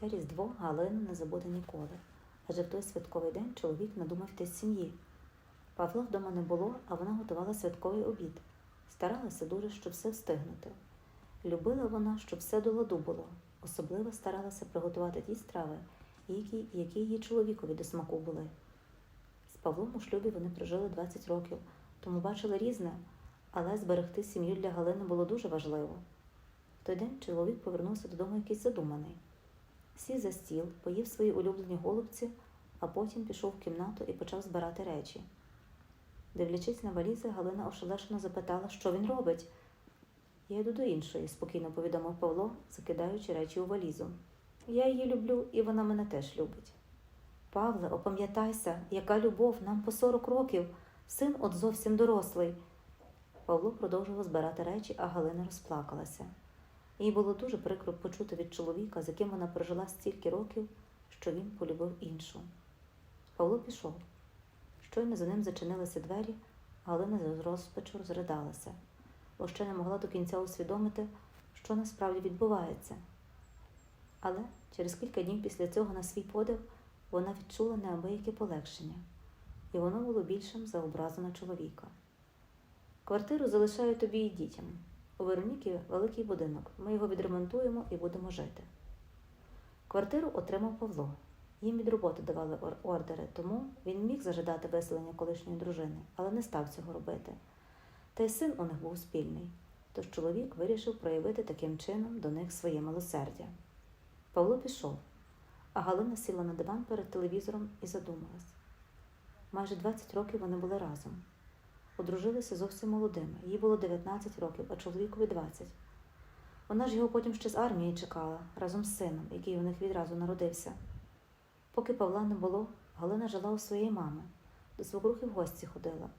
Те різдво Галина не забуде ніколи, адже в той святковий день чоловік надумав йти з сім'ї. Павла вдома не було, а вона готувала святковий обід. Старалася дуже, щоб все встигнути. Любила вона, щоб все до ладу було. Особливо старалася приготувати ті страви, які, які її чоловікові до смаку були. З Павлом у шлюбі вони прожили 20 років, тому бачили різне, але зберегти сім'ю для Галини було дуже важливо. В той день чоловік повернувся додому якийсь задуманий. Сів за стіл, поїв свої улюблені голубці, а потім пішов в кімнату і почав збирати речі. Дивлячись на валізи, Галина ошелешено запитала, що він робить. Я йду до іншої, спокійно повідомив Павло, закидаючи речі у валізу. Я її люблю, і вона мене теж любить. Павле, опам'ятайся, яка любов, нам по 40 років, син от зовсім дорослий. Павло продовжував збирати речі, а Галина розплакалася. Їй було дуже прикро почути від чоловіка, з яким вона прожила стільки років, що він полюбив іншу. Павло пішов. Щойно за ним зачинилися двері, Галина з розпачу розридалася, бо ще не могла до кінця усвідомити, що насправді відбувається. Але через кілька днів після цього на свій подив вона відчула неабияке полегшення, і воно було більшим за образу на чоловіка. Квартиру залишаю тобі і дітям. У Вероніки великий будинок. Ми його відремонтуємо і будемо жити. Квартиру отримав Павло. Їм від роботи давали ордери, тому він міг зажидати виселення колишньої дружини, але не став цього робити. Та й син у них був спільний, тож чоловік вирішив проявити таким чином до них своє милосердя. Павло пішов, а Галина сіла на диван перед телевізором і задумалась. Майже 20 років вони були разом. Одружилися зовсім молодими. Їй було 19 років, а чоловікові 20. Вона ж його потім ще з армії чекала разом з сином, який у них відразу народився. Поки Павла не було, Галина жила у своєї мами, до свекрухи в гості ходила.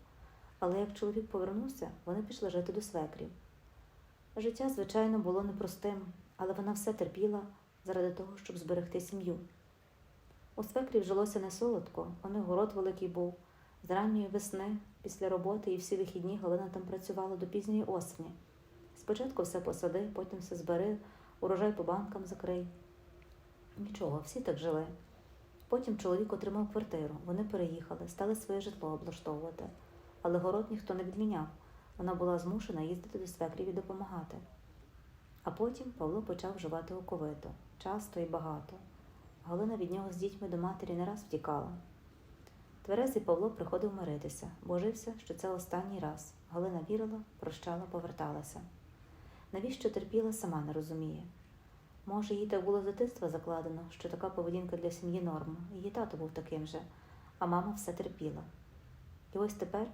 Але як чоловік повернувся, вони пішли жити до свекрів. Життя, звичайно, було непростим, але вона все терпіла заради того, щоб зберегти сім'ю. У свекрів жилося не солодко, у них город великий був. З ранньої весни, після роботи і всі вихідні Галина там працювала до пізньої осені. Спочатку все посади, потім все збери, урожай по банкам закрий. Нічого, всі так жили. Потім чоловік отримав квартиру, вони переїхали, стали своє житло облаштовувати. Але город ніхто не відміняв. Вона була змушена їздити до свекрів і допомагати. А потім Павло почав вживати оковито, часто і багато. Галина від нього з дітьми до матері не раз втікала. Тверезий Павло приходив миритися, божився, що це останній раз. Галина вірила, прощала, поверталася. Навіщо терпіла, сама не розуміє. Може, їй так було з дитинства закладено, що така поведінка для сім'ї норма. Її тато був таким же, а мама все терпіла. І ось тепер,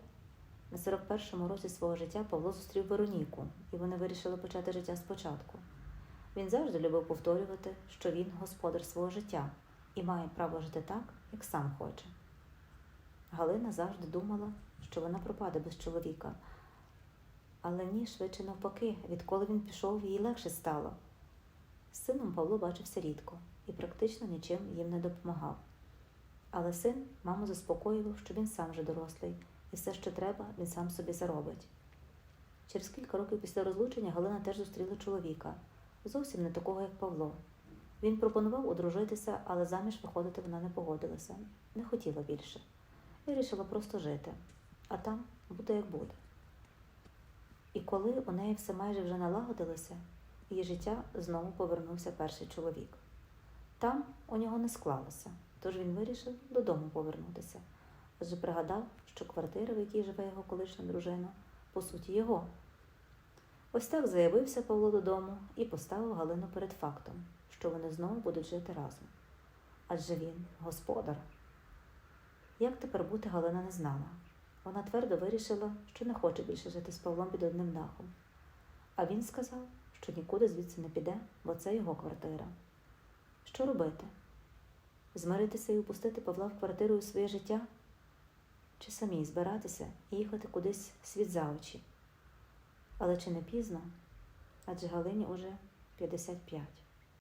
на 41-му році свого життя, Павло зустрів Вероніку, і вони вирішили почати життя спочатку. Він завжди любив повторювати, що він господар свого життя і має право жити так, як сам хоче. Галина завжди думала, що вона пропаде без чоловіка. Але ні, швидше навпаки, відколи він пішов, їй легше стало. З сином Павло бачився рідко і практично нічим їм не допомагав. Але син маму заспокоював, що він сам вже дорослий, і все, що треба, він сам собі заробить. Через кілька років після розлучення Галина теж зустріла чоловіка, зовсім не такого, як Павло. Він пропонував одружитися, але заміж виходити вона не погодилася, не хотіла більше. Вирішила просто жити, а там буде як буде. І коли у неї все майже вже налагодилося, її життя знову повернувся перший чоловік. Там у нього не склалося, тож він вирішив додому повернутися, адже пригадав, що квартира, в якій живе його колишня дружина, по суті його. Ось так заявився Павло додому і поставив Галину перед фактом, що вони знову будуть жити разом. Адже він господар. Як тепер бути Галина не знала. Вона твердо вирішила, що не хоче більше жити з Павлом під одним дахом. А він сказав, що нікуди звідси не піде, бо це його квартира. Що робити? Змиритися і упустити Павла в квартиру у своє життя? Чи самій збиратися і їхати кудись світ за очі? Але чи не пізно? Адже Галині уже 55.